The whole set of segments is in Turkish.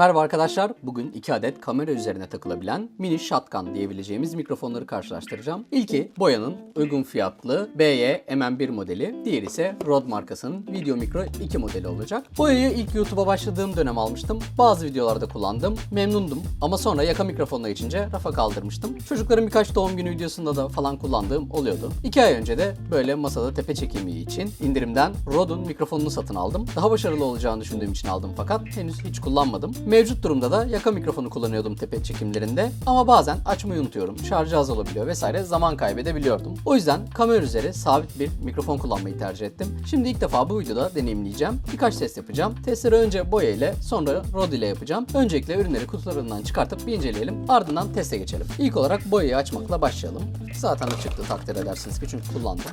Merhaba arkadaşlar. Bugün iki adet kamera üzerine takılabilen mini shotgun diyebileceğimiz mikrofonları karşılaştıracağım. İlki Boya'nın uygun fiyatlı BY MM1 modeli. Diğeri ise Rode markasının Video Micro 2 modeli olacak. Boya'yı ilk YouTube'a başladığım dönem almıştım. Bazı videolarda kullandım. Memnundum. Ama sonra yaka mikrofonuna geçince rafa kaldırmıştım. Çocukların birkaç doğum günü videosunda da falan kullandığım oluyordu. İki ay önce de böyle masada tepe çekimi için indirimden Rode'un mikrofonunu satın aldım. Daha başarılı olacağını düşündüğüm için aldım fakat henüz hiç kullanmadım. Mevcut durumda da yaka mikrofonu kullanıyordum tepe çekimlerinde ama bazen açmayı unutuyorum, şarjı az olabiliyor vesaire zaman kaybedebiliyordum. O yüzden kamera üzeri sabit bir mikrofon kullanmayı tercih ettim. Şimdi ilk defa bu videoda deneyimleyeceğim. Birkaç test yapacağım. Testleri önce boya ile sonra Rode ile yapacağım. Öncelikle ürünleri kutularından çıkartıp bir inceleyelim. Ardından teste geçelim. İlk olarak boyayı açmakla başlayalım. Zaten çıktı takdir edersiniz ki çünkü kullandım.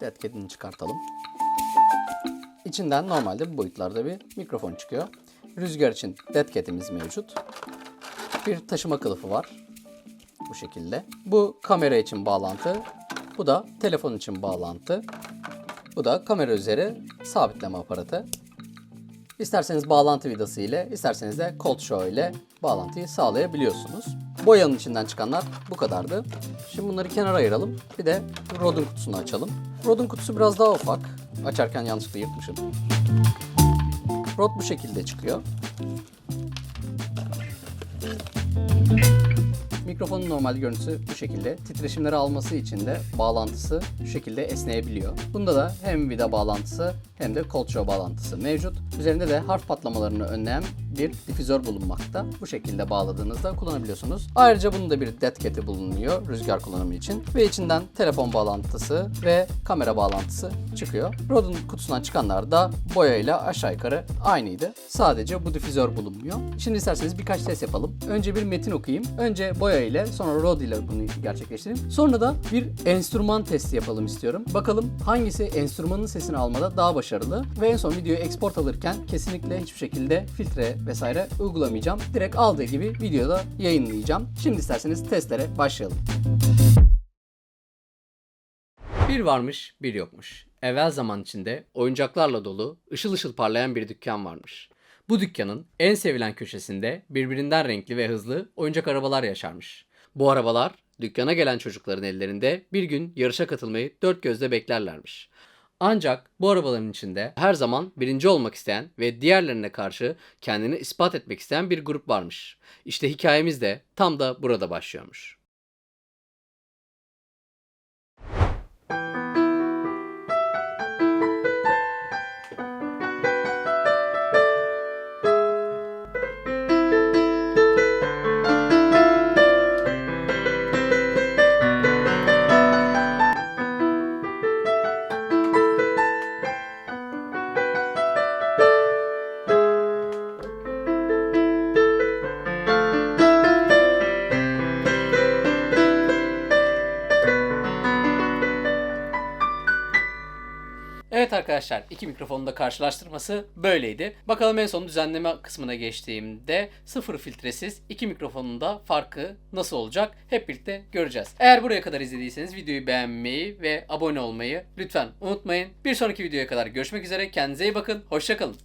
Dead çıkartalım. İçinden normalde bu boyutlarda bir mikrofon çıkıyor. Rüzgar için dead cat'imiz mevcut. Bir taşıma kılıfı var. Bu şekilde. Bu kamera için bağlantı. Bu da telefon için bağlantı. Bu da kamera üzeri sabitleme aparatı. İsterseniz bağlantı vidası ile, isterseniz de Cold Show ile bağlantıyı sağlayabiliyorsunuz. Boyanın içinden çıkanlar bu kadardı. Şimdi bunları kenara ayıralım. Bir de Rode'un kutusunu açalım. Rode'un kutusu biraz daha ufak. Açarken yanlışlıkla yırtmışım. Rode bu şekilde çıkıyor. Mikrofonun normal görüntüsü bu şekilde. Titreşimleri alması için de bağlantısı şu şekilde esneyebiliyor. Bunda da hem vida bağlantısı hem de show bağlantısı mevcut. Üzerinde de harf patlamalarını önleyen bir difüzör bulunmakta. Bu şekilde bağladığınızda kullanabiliyorsunuz. Ayrıca bunun da bir dead cat'i bulunuyor rüzgar kullanımı için. Ve içinden telefon bağlantısı ve kamera bağlantısı çıkıyor. Rode'un kutusundan çıkanlar da boyayla aşağı yukarı aynıydı. Sadece bu difüzör bulunmuyor. Şimdi isterseniz birkaç test yapalım. Önce bir metin okuyayım. Önce boya ile sonra Rode ile bunu gerçekleştireyim. Sonra da bir enstrüman testi yapalım istiyorum. Bakalım hangisi enstrümanın sesini almada daha başarılı ve en son videoyu export alırken kesinlikle hiçbir şekilde filtre vesaire uygulamayacağım. Direkt aldığı gibi videoda yayınlayacağım. Şimdi isterseniz testlere başlayalım. Bir varmış, bir yokmuş. Evvel zaman içinde oyuncaklarla dolu, ışıl ışıl parlayan bir dükkan varmış. Bu dükkanın en sevilen köşesinde birbirinden renkli ve hızlı oyuncak arabalar yaşarmış. Bu arabalar dükkana gelen çocukların ellerinde bir gün yarışa katılmayı dört gözle beklerlermiş. Ancak bu arabaların içinde her zaman birinci olmak isteyen ve diğerlerine karşı kendini ispat etmek isteyen bir grup varmış. İşte hikayemiz de tam da burada başlıyormuş. Evet arkadaşlar iki mikrofonun da karşılaştırması böyleydi. Bakalım en son düzenleme kısmına geçtiğimde sıfır filtresiz iki mikrofonun da farkı nasıl olacak hep birlikte göreceğiz. Eğer buraya kadar izlediyseniz videoyu beğenmeyi ve abone olmayı lütfen unutmayın. Bir sonraki videoya kadar görüşmek üzere. Kendinize iyi bakın. Hoşçakalın.